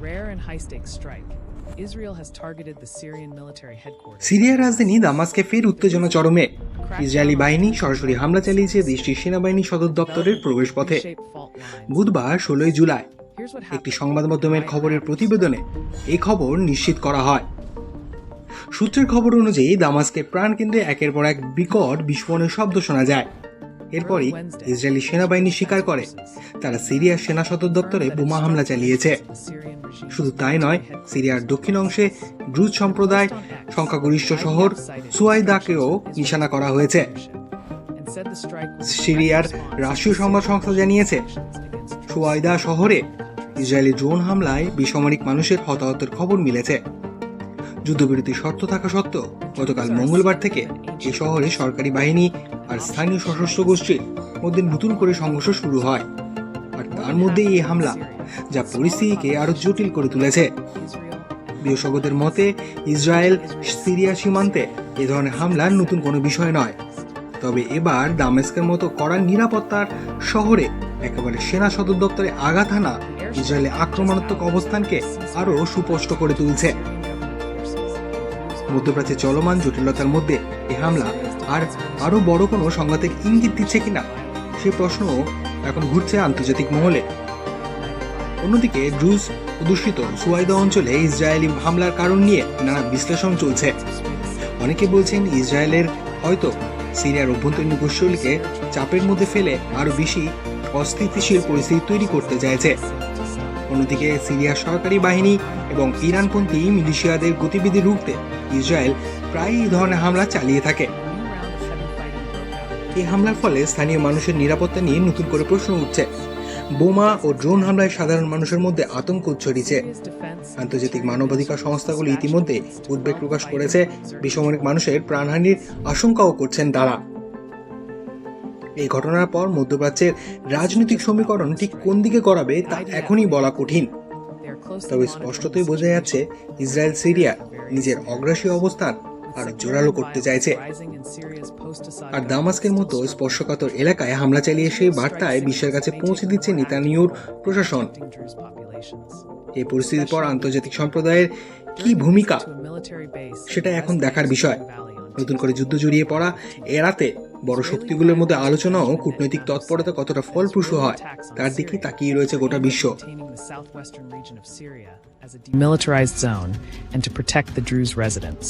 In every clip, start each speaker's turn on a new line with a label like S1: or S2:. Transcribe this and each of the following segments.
S1: rare and high-stakes strike. Israel has targeted the Syrian military headquarters.
S2: সিরিয়ার রাজধানী দামাস্কে ফের উত্তেজনা চরমে ইসরায়েলি বাহিনী সরাসরি হামলা চালিয়েছে দেশটির সেনাবাহিনী সদর দপ্তরের প্রবেশপথে. বুধবার ষোলোই জুলাই একটি. সংবাদ মাধ্যমের খবরের প্রতিবেদনে এই খবর নিশ্চিত করা হয় সূত্রের খবর অনুযায়ী দামাস্কের প্রাণকেন্দ্রে একের পর এক বিকট বিস্ফোরণের শব্দ শোনা যায় এরপরই ইসরায়েলি সেনাবাহিনী স্বীকার করে তারা সিরিয়ার সেনা সদর দপ্তরে বোমা হামলা চালিয়েছে শুধু তাই নয়, সিরিয়ার দক্ষিণ অংশে ড্রুজ সম্প্রদায়, সংখ্যাগরিষ্ঠ শহর সুয়াইদাকেও নিশানা করা হয়েছে। সিরিয়ার রাষ্ট্রীয় সংবাদ সংস্থা জানিয়েছে, সুয়াইদা শহরে ইসরায়েলি ড্রোন হামলায় বেসামরিক মানুষের হতাহতের খবর মিলেছে। যুদ্ধবিরতি শর্ত থাকা সত্ত্বেও গতকাল মঙ্গলবার থেকে এ শহরে সরকারি বাহিনী আর স্থানীয় সশস্ত্র গোষ্ঠীর মধ্যে নতুন করে সংঘর্ষ শুরু হয়। আর তার মধ্যেই এই হামলা যা পরিস্থিতিকে আরও জটিল করে তুলেছে। বিশেষজ্ঞদের মতে, ইসরায়েল সিরিয়া সীমান্তে এ ধরনের হামলা নতুন কোনো বিষয় নয়। তবে এবার দামেস্কের মতো কড়া নিরাপত্তার শহরে একেবারে সেনা সদর দপ্তরে আঘাত হানা ইসরায়েলের আক্রমণাত্মক অবস্থানকে আরও সুস্পষ্ট করে তুলছে। মধ্যপ্রাচ্যে চলমান জটিলতার মধ্যে এই হামলা আর আরও বড় কোনো সংঘাতের ইঙ্গিত দিচ্ছে কিনা, সে প্রশ্ন এখন ঘুরছে আন্তর্জাতিক মহলে। অন্যদিকে ড্রুজ অধ্যুষিত সুয়াইদা অঞ্চলে ইসরায়েলি হামলার কারণ নিয়ে নানা বিশ্লেষণ চলছে। অনেকে বলছেন ইসরায়েলের হয়তো সিরিয়ার অভ্যন্তরীণ গোষ্ঠীগুলিকে চাপের মধ্যে ফেলে আরও বেশি অস্থিতিশীল পরিস্থিতি তৈরি করতে চাইছে। অন্যদিকে সিরিয়ার সরকারি বাহিনী এবং ইরানপন্থী মিলিশিয়াদের গতিবিধি রুখতে ইসরায়েল প্রায়ই এই ধরনের হামলা চালিয়ে থাকে। এই হামলার ফলে স্থানীয় মানুষের নিরাপত্তা নিয়ে নতুন করে প্রশ্ন উঠছে। বোমা ও ড্রোন হামলায় সাধারণ মানুষের মধ্যে আতঙ্ক ছড়িয়েছে। আন্তর্জাতিক মানবাধিকার সংস্থাগুলি ইতিমধ্যে উদ্বেগ প্রকাশ করেছে। বেসামরিক মানুষের প্রাণহানির আশঙ্কাও করছেন তারা। এই ঘটনার পর মধ্যপ্রাচ্যের রাজনৈতিক সমীকরণ ঠিক কোন দিকে করাবে তা এখনই বলা কঠিন। তবে স্পষ্টতই বোঝা যাচ্ছে, ইসরায়েল, সিরিয়া নিজের অগ্রাসী অবস্থান আরও জোরালো করতে চাইছে। আর দামাস্কের মতো স্পর্শকাতর এলাকায় হামলা চালিয়ে সেই বার্তায় বিশ্বের কাছে পৌঁছে দিচ্ছে নেতানিয়ুর প্রশাসন। এই পরিস্থিতির পর আন্তর্জাতিক সম্প্রদায়ের কি ভূমিকা, সেটা এখন দেখার বিষয়। নতুন করে যুদ্ধ জড়িয়ে পড়া, এড়াতে বড় শক্তিগুলোর মধ্যে আলোচনা ও কূটনৈতিক তৎপরতা কতটা ফলপ্রসূ হয়, তার দিকে তাকিয়ে রয়েছে গোটা বিশ্ব।
S1: Demilitarized zone and to protect the Druze residents.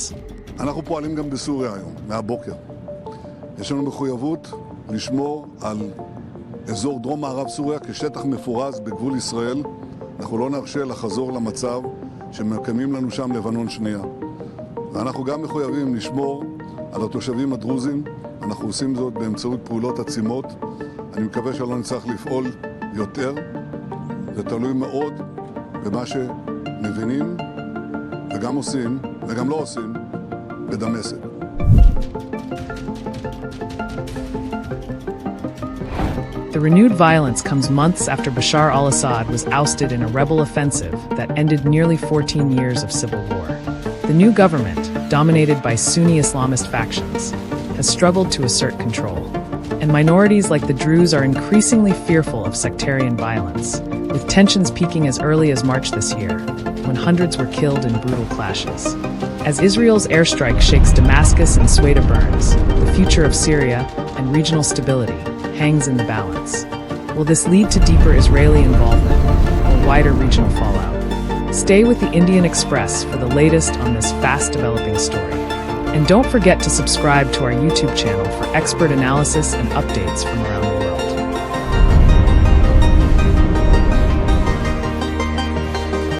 S3: אנחנו פועלים גם בסוריה היום, מהבוקר. יש לנו מחויבות לשמור על אזור דרום-מערב סוריה כשטח מפורז בגבול ישראל. אנחנו לא נרשה לחזור למצב שמקיימים לנו שם לבנון שנייה. ואנחנו גם מחויבים לשמור על התושבים הדרוזים. אנחנו עושים זאת באמצעות פעולות עצימות. אני מקווה שלא נצטרך לפעול יותר. זה תלוי מאוד במה שמבינים וגם עושים, וגם לא עושים, but don't miss it.
S1: The renewed violence comes months after Bashar al Assad was ousted in a rebel offensive that ended nearly 14 years of civil war. The new government, dominated by Sunni Islamist factions, has struggled to assert control, and minorities like the Druze are increasingly fearful of sectarian violence, with tensions peaking as early as March this year, when hundreds were killed in brutal clashes. As Israel's airstrike shakes Damascus and Sweda burns, the future of Syria and regional stability hangs in the balance. Will this lead to deeper Israeli involvement or wider regional fallout? Stay with the Indian Express for the latest on this fast developing story. And don't forget to subscribe to our YouTube channel for expert analysis and updates from around the world.